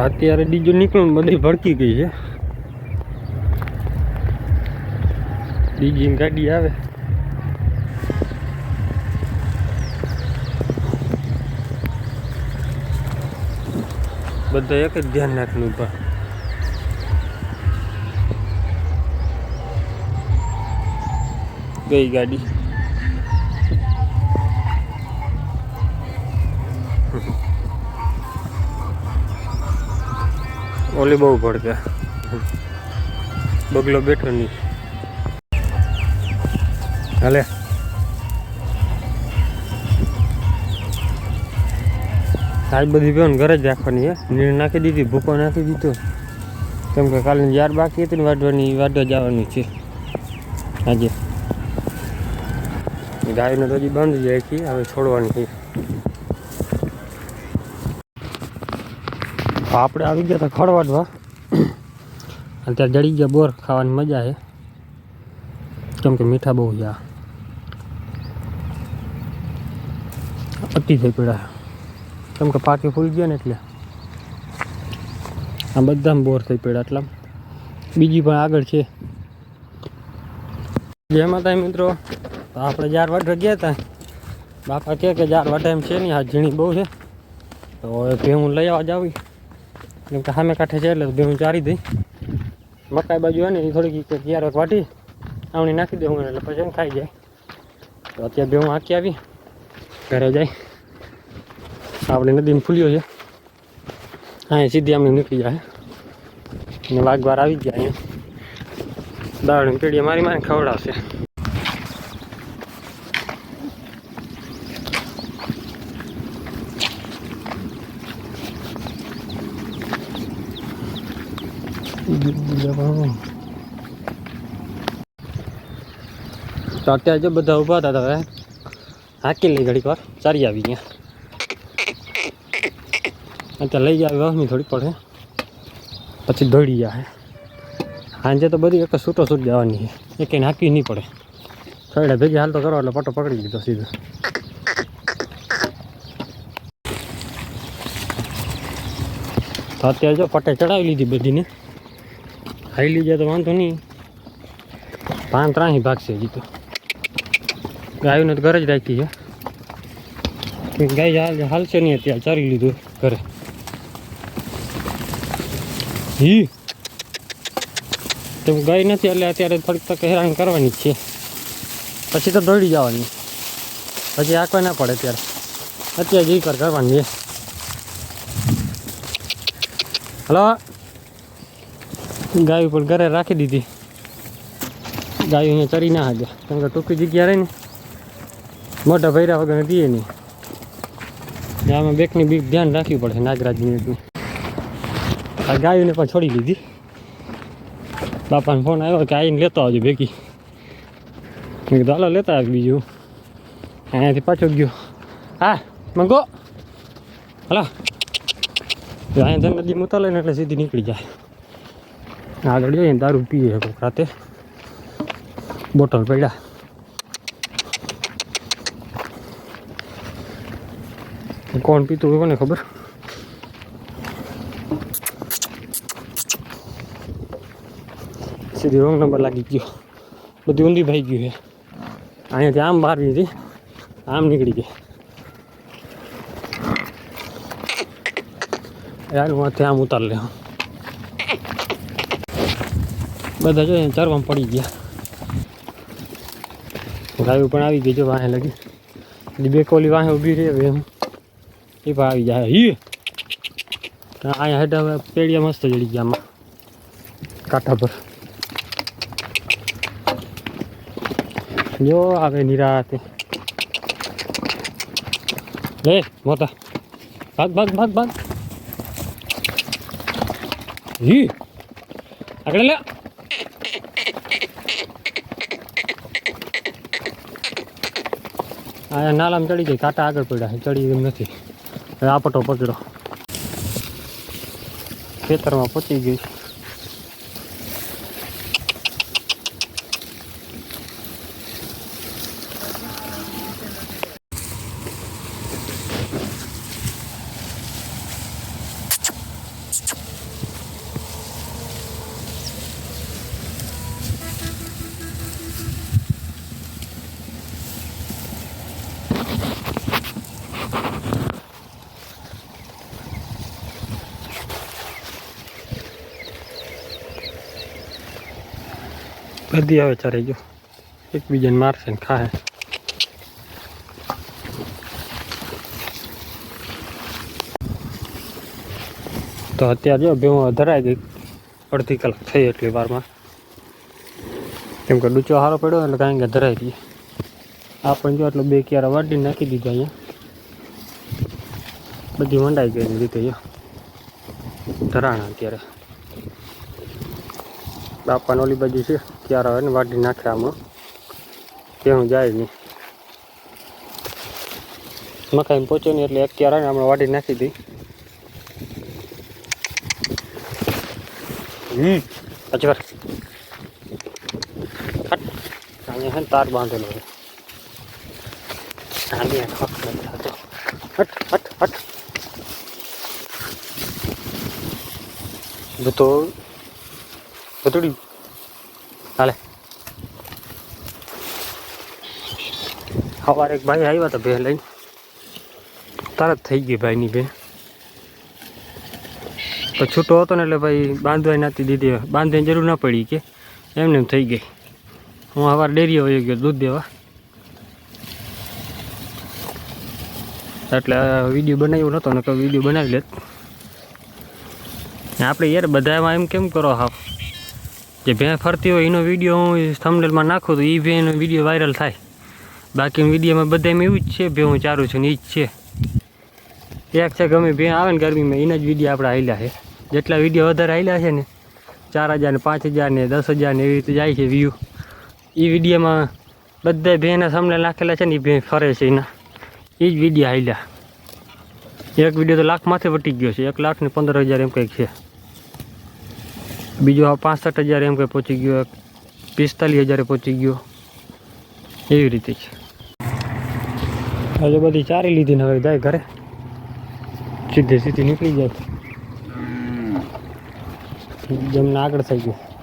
અત્યારે ડીજો નીકળું બધી ભડકી ગઈ છે. ની ગાડી આવે. બધા એક જ ધ્યાન રાખીને ઊભા ગઈ ગાડી. ઓલી બહુ ભડકે. બગલો બેઠો નહીં. હાલે. આજ બધી બેન ઘરે જ રાખવાની હે. નીણ નાખી દીધી, ભૂકો નાખી દીધો. કેમ કે કાલે યાર બાકી હતી ને વાઢવાની વાઢવા જવાની છે. આજે. ગાયને તો હજી બંધ જાય છે હવે છોડવાની છે. આપણે આવી ગયા હતા ખડવાડવા. અત્યારે જડી ગયા બોર, ખાવાની મજા છે. કેમ કે મીઠા બહુ છે આ. અતિ થઈ પડ્યા કેમ કે પાકી ફૂલ ગયા ને એટલે. આ બધા બોર થઈ પડ્યા એટલા. બીજી પણ આગળ છે. જય માતા મિત્રો, તો આપણે જાર વાટવા ગયા હતા બાપા કહે કે જાર વાટા એમ છે નહીં આ ઝીણી બહુ છે. તો હવે ભેહું લઈ આવવા જાવી. કેમ કે સામે કાંઠે છે એટલે ભેહું ચારી દઈ. મકાઈ બાજુ હોય ને એ થોડીક ક્યારેક વાટી, આવણી નાખી દઉં એટલે પછી ખાઈ જાય. તો અત્યારે ભેહું આંકી આવી, ઘરે જાય. આપણે નદીમાં ફૂલ્યો છે. હા સીધી આમને નીકળી જાય. અને વાઘવાર આવી ગયા અહીંયા. દાળ પેઢીએ મારી મારી ખવડાવશે. તો અત્યારે જો બધા ઊભા હતા હવે હાકી લઈ ઘડીક વાર. ચારી આવી ગયા. અત્યારે લઈ જાય વહમી થોડી પડે પછી દોડી જાય સાંજે તો બધી એક છૂટો છૂટ જવાની છે એક હાકી નહીં પડે. ખરડે ભેગી હાલ તો કરો એટલે પટો પકડી લીધો સીધો. તો અત્યારે જો પટે ચડાવી લીધી બધીને. ખાઈ લીધે તો વાંધો નહીં. પાન ત્રાહી ભાગશે હજી તો. ગાયું તો ઘરે જ રાખી છે. ગાય હાલ હાલશે નહીં અત્યારે, ચારી લીધું ઘરે. હી તો ગાય નથી, એટલે અત્યારે થોડીક તક હેરાન કરવાની જ છે. પછી તો દોડી જવાની. પછી આંકવા ના પડે ત્યારે અત્યારે જી કર કરવાની છે. હલો? ગાય પણ ઘરે રાખી દીધી. ગાયું અહીંયા ચરી ના હાજે કેમ કે ટૂંકી જગ્યા રહી ને મોટા ભૈરા વગર દઈએ નહીં. આમાં બેકની બીક ધ્યાન રાખવી પડે નાગરાજની આ ગાયોને પણ છોડી દીધી. બાપાને ફોન આવ્યો કે આવીને લેતો આવજો ભેગી. મેં કીધું, હાલો, લેતા આવી બીજું. અહીંયાથી પાછો ગયો. હા, મંગો. હલો. અહીંયા નદી મૂતા લઈને એટલે સીધી નીકળી જાય. આગળ જઈને દારૂ પીએ કોઈક રાતે. બોટલ પડ્યા. કોણ પીતું હોય કોને ખબર? સીધી રોંગ નંબર લાગી ગયો. બધી ઊંધી ભાઈ ગયું છે. અહીંયાથી આમ બહાર હતી. આમ નીકળી ગઈ. યાર હું આમ ઉતાર લે બધા જો ચરવામાં પડી ગયા. ગાયું પણ આવી ગઈ જો વાહે લગી. બે કોલી વાહે ઊભી રહી એમ. એ પણ આવી જાય. હી અહીંયા હેઠ પેડિયા મસ્ત જડી ગયા આમાં. કાંઠા પર. જો આવે નિરાતે. લે, મોટા. ભાગ ભાગ ભાગ ભાગ. હી આગળ લે. આ નાલામાં ચડી ગઈ કાંટા આગળ પડ્યા ચડી એમ નથી. આપટો આ પટો પકડો ખેતરમાં પચી ગઈ બધી આવે ચારે જો. એકબીજાને મારશે ને ખાહે. તો અત્યારે જો ભેહું ધરાઈ ગઈ. અડધી કલાક થઈ એટલી વારમાં. કેમ કે ડૂચો સારો પડ્યો એટલે કાંઈ કે ધરાઈ દઈએ પણ જો એટલો બે ક્યારે વાટી નાખી દીધા અહીંયા. બધી મંડાઈ ગઈ રીતે ધરાણા અત્યારે. બાપાને ઓલી બાજુ છે ક્યારા હોય ને વાટી નાખે આમાં. ત્યાં જાય નહીં. મકાઈ પહોંચ્યો નહીં એટલે એક આવે ને હમણાં વાટી નાખી દઈ હમ. પાછી વાર અહીંયા છે ને તાર બાંધેલો છે. થતો હટ હટ હટ. તો બતુડી હાલે. સવારે એક ભાઈ આવ્યા હતા બે લઈને. તરત થઈ ગઈ ભાઈની બે તો છૂટો હતો ને એટલે ભાઈ બાંધવાય નાતી દીધી. બાંધવાની જરૂર ના પડી કે. એમને એમ થઈ ગઈ. હું સવારે ડેરીએ વયો ગયો દૂધ દેવા. એટલે વીડિયો બનાવ્યો નહોતો ને કોઈ વીડિયો બનાવી લેત. આપણે યાર બધામાં એમ કેમ કરો હાવ? જે ભેં ફરતી હોય એનો વીડિયો હું થંબનેલમાં નાખું તો એ ભેંનો વીડિયો વાયરલ થાય. બાકી વિડીયોમાં બધામાં એવું જ છે ભે હું ચારું છું ને એ જ છે. એક છે ગમે ભેં આવે ને ગરમીમાં એના જ વીડિયો આપણે હાલ્યા છે. જેટલા વીડિયો વધારે હાલ્યા છે ને, ચાર હજાર ને પાંચ હજાર ને દસ હજાર ને એવી રીતે જાય છે વ્યૂ એ વિડીયોમાં બધા ભેંના સામે નાખેલા છે ને એ ભેં ફરે છે એના એ જ વીડિયો હાલ્યા. એક વીડિયો તો લાખમાંથી વટી ગયો છે, એક લાખ ને પંદર હજાર એમ કંઈક છે. બીજો આ પાસઠ હજાર એમ કંઈ પહોંચી ગયો પિસ્તાલીસ હજારે પહોંચી ગયો. એવી રીતે છે. હજુ બધી ચારી લીધી ને હવે જાય ઘરે. સીધે સીધી નીકળી જાય. જમને આગળ થઈ ગયું.